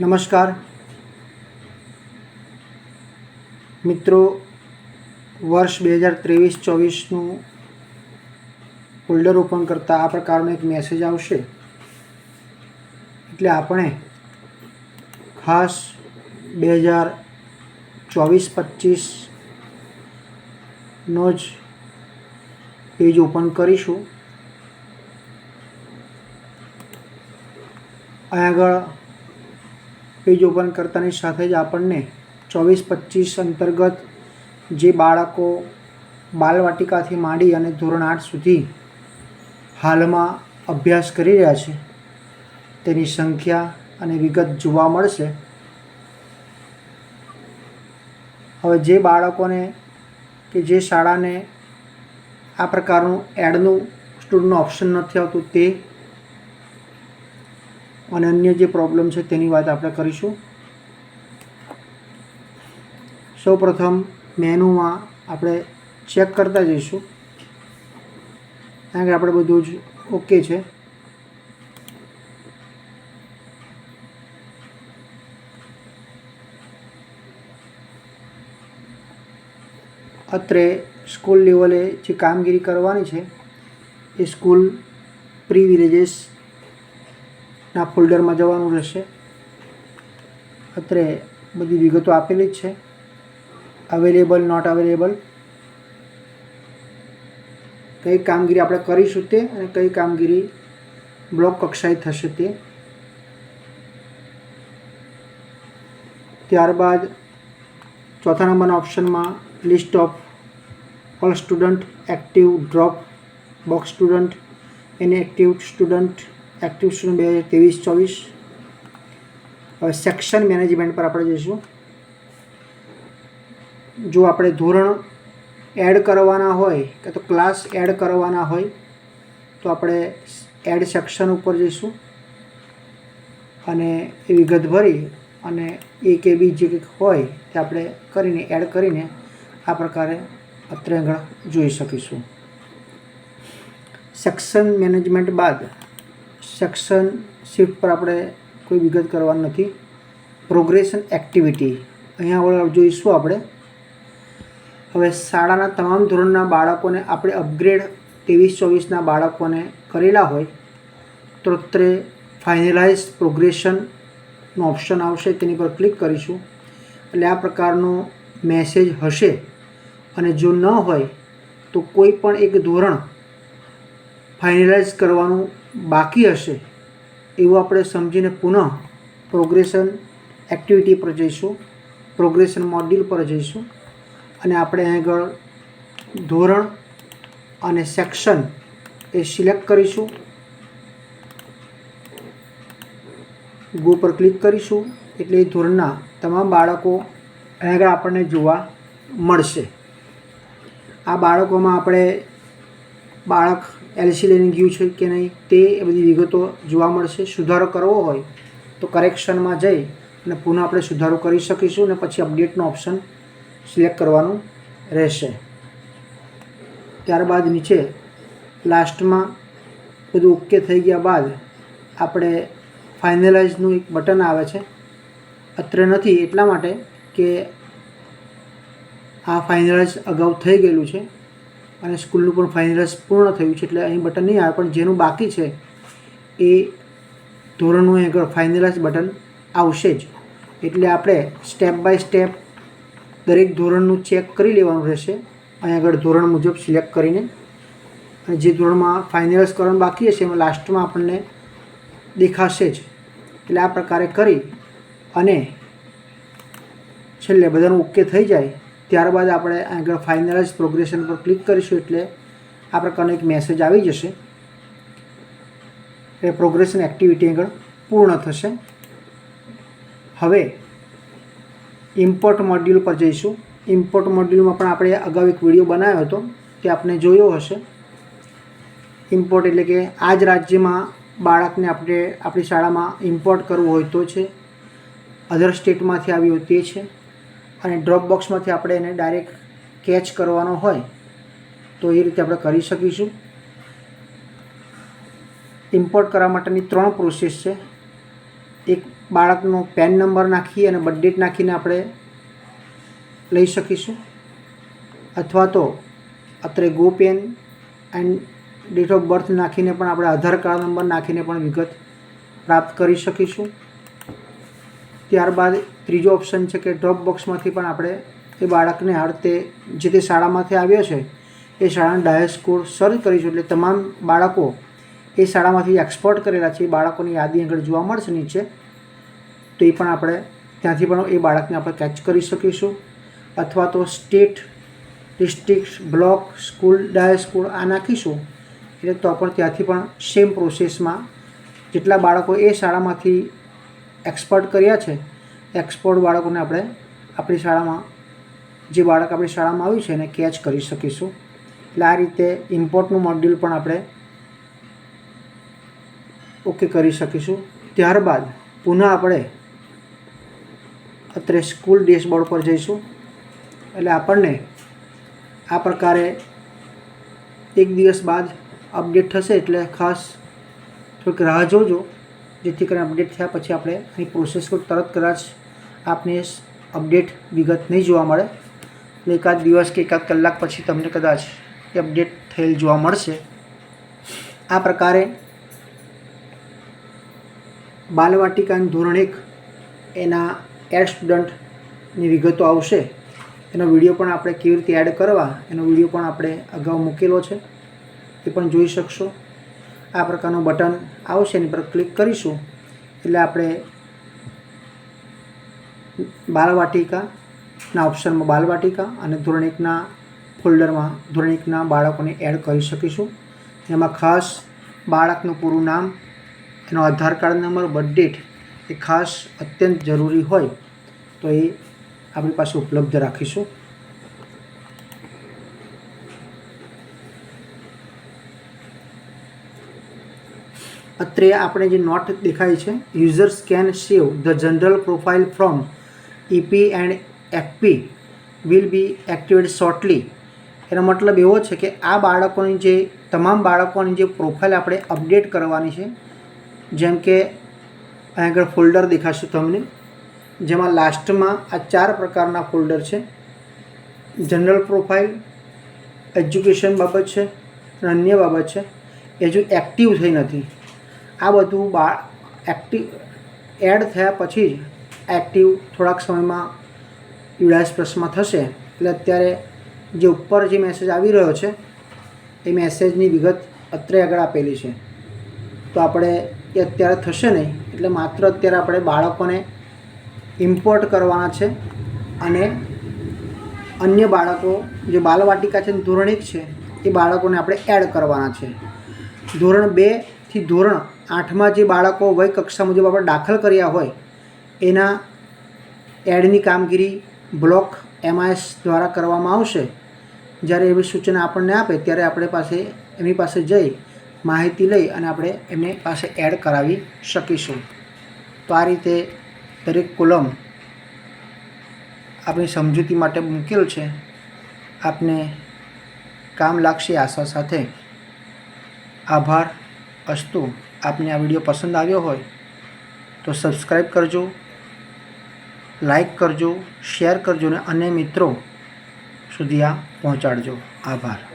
નમસ્કાર. મિત્રો, વર્ષ બે હજાર ત્રેવીસ ચોવીસનું ફોલ્ડર ઓપન કરતાં આ પ્રકારનો એક મેસેજ આવશે. એટલે આપણે ખાસ બે હજાર ચોવીસ પચીસનો જ પેજ ઓપન કરીશું. અહીં આગળ પેજ ઓપન કરતાની સાથે જ આપણને ચોવીસ પચીસ અંતર્ગત જે બાળકો બાલવાટિકાથી માંડી અને ધોરણ આઠ સુધી હાલમાં અભ્યાસ કરી રહ્યા છે, તેની સંખ્યા અને વિગત જોવા મળશે. હવે જે બાળકોને કે જે શાળાને આ પ્રકારનું એડનું સ્ટુડન્ટનું ઓપ્શન નથી આવતું તે અને અન્ય જે પ્રોબ્લેમ છે તેની વાત આપણે કરીશું. સૌપ્રથમ મેનુમાં આપણે ચેક કરતા જઈશું. કારણ કે આપણે બધું જ ઓકે છે. અત્રે સ્કૂલ લેવલે જે કામગીરી કરવાની છે, એ સ્કૂલ પ્રી વિલેજીસના ફોલ્ડરમાં જવાનું રહેશે. અત્રે બધી વિગતો આપેલી જ છે. અવેલેબલ નોટ અવેલેબલ કઈ કામગીરી આપણે કરીશું તે અને કઈ કામગીરી બ્લોક કક્ષાએ થશે તે. ત્યારબાદ ચોથા નંબરના ઓપ્શનમાં list of all student active drop box student એને એક્ટિવ સ્ટુડન્ટ એક્ટિવ સ્ટુડન્ટ બે હજાર ત્રેવીસ, ચોવીસ. હવે સેક્શન મેનેજમેન્ટ પર આપણે જઈશું. જો આપણે ધોરણ એડ કરવાના હોય કે તો ક્લાસ એડ કરવાના હોય, તો આપણે એડ સેક્શન ઉપર જઈશું. અને એ વિગત ભરી અને એ કે બી જે કંઈક હોય તે આપણે કરીને એડ કરીને આ પ્રકારે અત્રે આગળ જોઈ શકીશું. સેક્શન મેનેજમેન્ટ બાદ સેક્શન શિફ્ટ પર આપણે કોઈ વિગત કરવાની નથી. પ્રોગ્રેશન એક્ટિવિટી અહીંયા આગળ જોઈશું આપણે. હવે શાળાના તમામ ધોરણના બાળકોને આપણે અપગ્રેડ ત્રેવીસ ચોવીસના બાળકોને કરેલા હોય, તો તે ફાઇનલાઇઝ પ્રોગ્રેશનનો ઓપ્શન આવશે. તેની પર ક્લિક કરીશું. એટલે આ પ્રકારનો મેસેજ હશે. અને જો ન હોય, તો કોઈ પણ એક ધોરણ ફાઇનલાઇઝ કરવાનું બાકી હશે, એવું આપણે સમજીને પુનઃ પ્રોગ્રેશન એક્ટિવિટી પર જઈશું પ્રોગ્રેશન મોડ્યુલ પર જઈશું અને આપણે આગળ ધોરણ અને સેક્શન એ સિલેક્ટ કરીશું. ગો પર ક્લિક કરીશું, એટલે એ ધોરણના તમામ બાળકો આગળ આપણને જોવા મળશે. આ બાળકોમાં આપણે બાળક એલસી લઈને ગયું છે કે નહીં, તે એ બધી વિગતો જોવા મળશે. સુધારો કરવો હોય તો કરેક્શનમાં જઈ અને પુનઃ આપણે સુધારો કરી શકીશું અને પછી અપડેટનો ઓપ્શન સિલેક્ટ કરવાનું રહેશે. ત્યારબાદ નીચે લાસ્ટમાં બધું ઓકે થઈ ગયા બાદ આપણે ફાઇનલાઇઝનું એક બટન આવે છે. અત્રે નથી એટલા માટે કે આ ફાઇનલાઇઝ અગાઉ થઈ ગયેલું છે. અને સ્કૂલનું પણ ફાઇનલાઇઝ પૂર્ણ થયું છે, એટલે અહીં બટન નહીં આવે, પણ જેનું બાકી છે, એ ધોરણનું અહીં આગળ ફાઇનલાઇઝ બટન આવશે જ. એટલે આપણે સ્ટેપ બાય સ્ટેપ દરેક ધોરણનું ચેક કરી લેવાનું રહેશે. અહીં આગળ ધોરણ મુજબ સિલેક્ટ કરીને. અને જે ધોરણમાં ફાઇનલાઇઝ કરવાનું બાકી હશે, એમાં લાસ્ટમાં આપણને દેખાશે જ. એટલે આ પ્રકારે કરી અને છેલ્લે બધાનું ઓકે થઈ જાય. ત્યારબાદ આપણે આગળ ફાઇનલાઇઝ પ્રોગ્રેશન પર ક્લિક કરીશું એટલે આ પ્રકારનો એક મેસેજ આવી જશે. એ પ્રોગ્રેશન એક્ટિવિટી આગળ પૂર્ણ થશે. હવે ઇમ્પોર્ટ મોડ્યુલ પર જઈશું. ઇમ્પોર્ટ મોડ્યુલમાં પણ આપણે અગાઉ એક વીડિયો બનાવ્યો હતો. તે આપણે જોયો હશે. ઇમ્પોર્ટ એટલે કે આ જ રાજ્યમાં બાળકને આપણે, આપણી શાળામાં ઇમ્પોર્ટ કરવું હોય તો છે. અધર સ્ટેટમાંથી આવી હોય તે છે. અને ડ્રોપ બોક્સમાંથી આપણે એને ડાયરેક્ટ કેચ કરવાનો હોય, તો એ રીતે આપણે કરી શકીશું. ઇમ્પોર્ટ કરવા માટેની ત્રણ પ્રોસેસ છે. એક બાળકનો પેન નંબર નાખી અને બર્થ ડેટ નાખીને આપણે લઈ શકીશું. અથવા તો અત્રે go PEN and date of birth નાખીને પણ આપણે આધાર કાર્ડ નંબર નાખીને પણ વિગત પ્રાપ્ત કરી શકીશું. ત્યારબાદ ત્રીજો ઓપ્શન છે કે ડ્રોપ બોક્સમાંથી પણ આપણે એ બાળકને હાડતે જે તે શાળામાંથી આવ્યો છે, એ શાળાનો ડાયસ કોડ સર્ચ કરીશું. એટલે તમામ બાળકો એ શાળામાંથી એક્સપોર્ટ કરેલા છે, એ બાળકોની યાદી આગળ જોવા મળશે નીચે. તો એ પણ આપણે ત્યાંથી પણ એ બાળકને આપણે કેચ કરી શકીશું. અથવા તો state district block school DISE school આ નાખીશું. એટલે તો પણ ત્યાંથી પણ સેમ પ્રોસેસમાં જેટલા બાળકો એ શાળામાંથી એક્સપર્ટ કર્યા છે એક્સપોર્ટ બાળકોને આપણે આપણી શાળામાં, જે બાળક આપણી શાળામાં આવ્યું છે એને કેચ કરી શકીશું. એટલે આ રીતે ઇમ્પોર્ટનું મોડ્યુલ પણ આપણે ઓકે કરી શકીશું. ત્યારબાદ પુનઃ આપણે અત્રે સ્કૂલ ડેશબોર્ડ પર જઈશું. એટલે આપણને આ પ્રકારે એક દિવસ બાદ અપડેટ થશે એટલે ખાસ થોડીક રાહ જોજો. જેથી કરીને અપડેટ થયા પછી આપણે અહીં પ્રોસેસ પર તરત કદાચ આપને અપડેટ વિગત નહીં જોવા મળે. એટલે એકાદ દિવસ કે એકાદ કલાક પછી તમને કદાચ એ અપડેટ થયેલ જોવા મળશે. આ પ્રકારે બાલવાટિકાન ધોરણ એક એના એડ સ્ટુડન્ટની વિગતો આવશે. એનો વીડિયો પણ આપણે કેવી રીતે એડ કરવા એનો વીડિયો પણ આપણે અગાઉ મૂકેલો છે. એ પણ જોઈ શકશો. આ પ્રકારનું બટન આવશે, એની પર ક્લિક કરીશું. એટલે આપણે બાલવાટિકાના ઓપ્શનમાં બાલવાટિકા અને ધોરણ એકના ફોલ્ડરમાં ધોરણ એકના બાળકોને એડ કરી શકીશું. એમાં ખાસ બાળકનું પૂરું નામ, એનો Aadhaar card number, birth date, એ ખાસ અત્યંત જરૂરી હોય તો એ આપણી પાસે ઉપલબ્ધ રાખીશું. અત્રે આપણે જે નોટ દેખાય છે users can save the general profile from EP and FP will be activate shortly એનો મતલબ એવો છે કે આ બાળકોની જે, તમામ બાળકોની જે પ્રોફાઇલ આપણે અપડેટ કરવાની છે, જેમ કે અહીં આગળ ફોલ્ડર દેખાશે તમને, જેમાં લાસ્ટમાં આ ચાર પ્રકારના ફોલ્ડર છે. જનરલ પ્રોફાઇલ એજ્યુકેશન બાબત છે અને અન્ય બાબત છે. એ હજુ એક્ટિવ થઈ નથી આ બધું બા એક્ટિવ એડ થયા પછી જ એક્ટિવ થોડાક સમયમાં યુડાઇસ પ્લસમાં થશે. એટલે અત્યારે જે ઉપર જે મેસેજ આવી રહ્યો છે, એ મેસેજની વિગત અત્રે આગળ આપેલી છે. તો આપણે એ અત્યારે થશે નહીં, એટલે માત્ર અત્યારે આપણે બાળકોને ઇમ્પોર્ટ કરવાના છે અને અન્ય બાળકો, જે બાલવાટિકા છે ધોરણ એક છે, એ બાળકોને આપણે એડ કરવાના છે. ધોરણ બેથી ધોરણ આઠમાં જે બાળકો વય કક્ષા મુજબ આપણે દાખલ કર્યા હોય, એના એડની કામગીરી બ્લોક એમઆઈએસ દ્વારા કરવામાં આવશે. જ્યારે એવી સૂચના આપણને આપે, ત્યારે આપણે પાસે એમની પાસે જઈ માહિતી લઈ અને આપણે એમને પાસે એડ કરાવી શકીશું. તો આ રીતે દરેક કોલમ આપણી સમજૂતી માટે મૂકેલ છે. આપને કામ લાગશે આશા સાથે. આભાર. અસ્તુ, આપને આ વીડિયો પસંદ આવ્યો હોય, તો સબસ્ક્રાઈબ કરજો લાઈક કરજો શેર કરજો અને અન્ય મિત્રો સુધી આ પહોંચાડજો. આભાર.